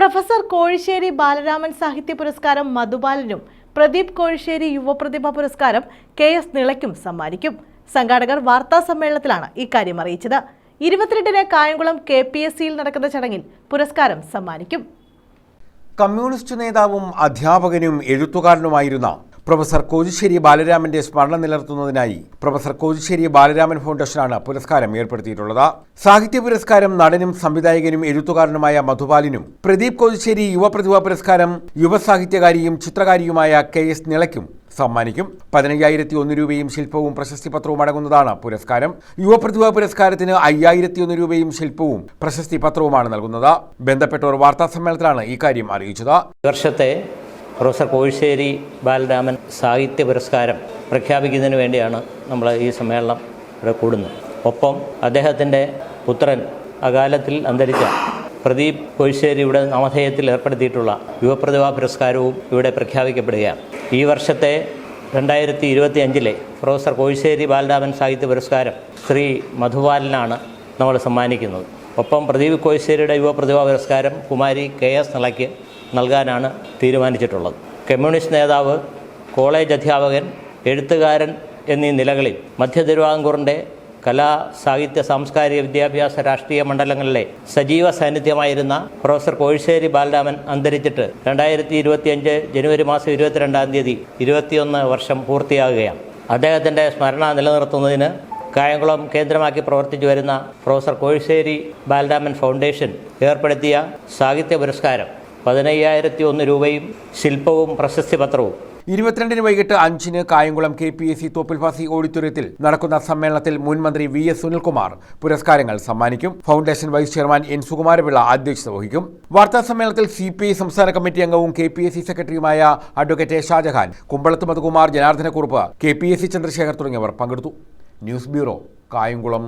Professor Kozhissery Balaraman സാഹിത്യ പുരസ്കാരം മധുബാലനും പ്രദീപ് കോഴിശ്ശേരി യുവപ്രതിഭ പുരസ്കാരം കെ എസ് നിളയ്ക്കും സമ്മാനിക്കും. സംഘാടകർ വാർത്താ സമ്മേളനത്തിലാണ് ഇക്കാര്യം അറിയിച്ചത്. ഇരുപത്തിരണ്ടിന് കായംകുളം കെ പി എസ് സിയിൽ നടക്കുന്ന ചടങ്ങിൽ പുരസ്കാരം സമ്മാനിക്കും. കമ്മ്യൂണിസ്റ്റ് നേതാവും അധ്യാപകനും എഴുത്തുകാരനുമായിരുന്ന പ്രൊഫസർ കോജിശ്ശേരി ബാലരാമന്റെ സ്മരണ നിലനിർത്തുന്നതിനായി പ്രൊഫസർ കോജിശ്ശേരി ബാലരാമൻ ഫൗണ്ടേഷനാണ് പുരസ്കാരം ഏർപ്പെടുത്തിയിട്ടുള്ളത്. സാഹിത്യ പുരസ്കാരം നടനും സംവിധായകനും എഴുത്തുകാരനുമായ മധുപാലിനും പ്രദീപ് കോജിശ്ശേരി യുവപ്രതിഭ പുരസ്കാരം യുവസാഹിത്യകാരിയും ചിത്രകാരിയുമായ കെ എസ് നിളയ്ക്കും സമ്മാനിക്കും. പതിനയ്യായിരത്തി ഒന്ന് രൂപയും ശില്പവും പ്രശസ്തി പത്രവും അടങ്ങുന്നതാണ് പുരസ്കാരം. യുവപ്രതിഭ പുരസ്കാരത്തിന് അയ്യായിരത്തി ഒന്ന് രൂപയും ശില്പവും പ്രശസ്തി പത്രവുമാണ് നൽകുന്നത്. ബന്ധപ്പെട്ടവർ വാർത്താ സമ്മേളനത്തിലാണ് ഇക്കാര്യം അറിയിച്ചത്. വർഷത്തെ പ്രൊഫസർ കോഴിശ്ശേരി ബാലരാമൻ സാഹിത്യ പുരസ്കാരം പ്രഖ്യാപിക്കുന്നതിന് വേണ്ടിയാണ് നമ്മൾ ഈ സമ്മേളനം ഇവിടെ കൂടുന്നത്. ഒപ്പം അദ്ദേഹത്തിന്റെ പുത്രൻ അകാലത്തിൽ അന്തരിച്ച പ്രദീപ് കോഴിശ്ശേരിയുടെ നാമധേയത്തിൽ ഏർപ്പെടുത്തിയിട്ടുള്ള യുവപ്രതിഭാ പുരസ്കാരവും ഇവിടെ പ്രഖ്യാപിക്കപ്പെടുകയാണ്. ഈ വർഷത്തെ രണ്ടായിരത്തി ഇരുപത്തി അഞ്ചിലെ പ്രൊഫസർ കോഴിശ്ശേരി ബാലരാമൻ സാഹിത്യ പുരസ്കാരം ശ്രീ മധുപാലനാണ് നമ്മൾ സമ്മാനിക്കുന്നത്. ഒപ്പം പ്രദീപ് കോഴിശ്ശേരിയുടെ യുവപ്രതിഭാ പുരസ്കാരം കുമാരി കെ എസ് നിളയ്ക്ക് നൽകാനാണ് തീരുമാനിച്ചിട്ടുള്ളത്. കമ്മ്യൂണിസ്റ്റ് നേതാവ് കോളേജ് അധ്യാപകൻ എഴുത്തുകാരൻ എന്നീ നിലകളിൽ മധ്യ തിരുവിതാംകൂറിന്റെ കലാ സാഹിത്യ സാംസ്കാരിക വിദ്യാഭ്യാസ രാഷ്ട്രീയ മണ്ഡലങ്ങളിലെ സജീവ സാന്നിധ്യമായിരുന്ന പ്രൊഫസർ കോഴിശ്ശേരി ബാലരാമൻ അന്തരിച്ചിട്ട് രണ്ടായിരത്തി ഇരുപത്തിയഞ്ച് ജനുവരി മാസം ഇരുപത്തിരണ്ടാം തീയതി ഇരുപത്തിയൊന്ന് വർഷം പൂർത്തിയാകുകയാണ്. അദ്ദേഹത്തിന്റെ സ്മരണ നിലനിർത്തുന്നതിന് കായംകുളം കേന്ദ്രമാക്കി പ്രവർത്തിച്ചു വരുന്ന പ്രൊഫസർ കോഴിശ്ശേരി ബാലരാമൻ ഫൗണ്ടേഷൻ ഏർപ്പെടുത്തിയ സാഹിത്യ പുരസ്കാരം പതിനയ്യായിരത്തി ഒന്ന് രൂപയും ശില്പവും പ്രശസ്തി പത്രവും ഇരുപത്തിരണ്ടിന് വൈകിട്ട് അഞ്ചിന് Kayamkulam K P S C തോപ്പിൽവാസി ഓഡിറ്റോറിയത്തിൽ നടക്കുന്ന സമ്മേളനത്തിൽ മുൻ മന്ത്രി വി എസ് സുനിൽകുമാർ പുരസ്കാരങ്ങൾ സമ്മാനിക്കും. Foundation vice chairman N Sukumarapillai അധ്യക്ഷത വഹിക്കും. വാർത്താ സമ്മേളനത്തിൽ സി പി ഐ സംസ്ഥാന കമ്മിറ്റി അംഗവും കെ പി എസ് സി സെക്രട്ടറിയുമായ advocate A Shajahan Kumbalath Madhukumar Janardhanakurup K P S C Chandrasekhar തുടങ്ങിയവർ പങ്കെടുത്തു. News bureau Kayamkulam.